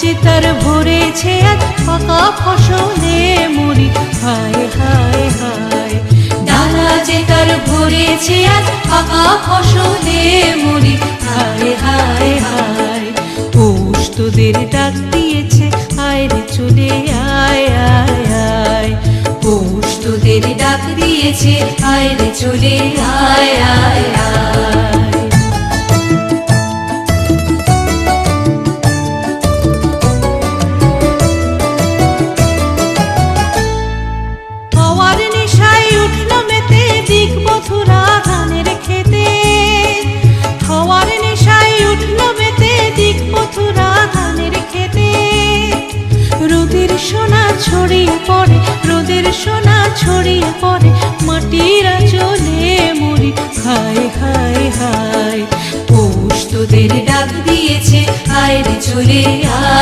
যে তার ভরেছে আজ পাকা ফসলে মরি হায় হায় হায়। ডালা যে তার ভরেছে আজ পাকা ফসলে মরি হায় হায় হায়। পৌষ তোদের ডাক দিয়েছে, আয় রে চলে আয় আয় আয়। পৌষ তোদের ডাক দিয়েছে, আয় রে চলে আয়। সোনা ছড়িয়ে পড়ে, রোদের সোনা ছড়িয়ে পড়ে, মাটির চলে মরি। হায় হায় হায়, পৌষ তোদের ডাক দিয়েছে রে চলে আয়।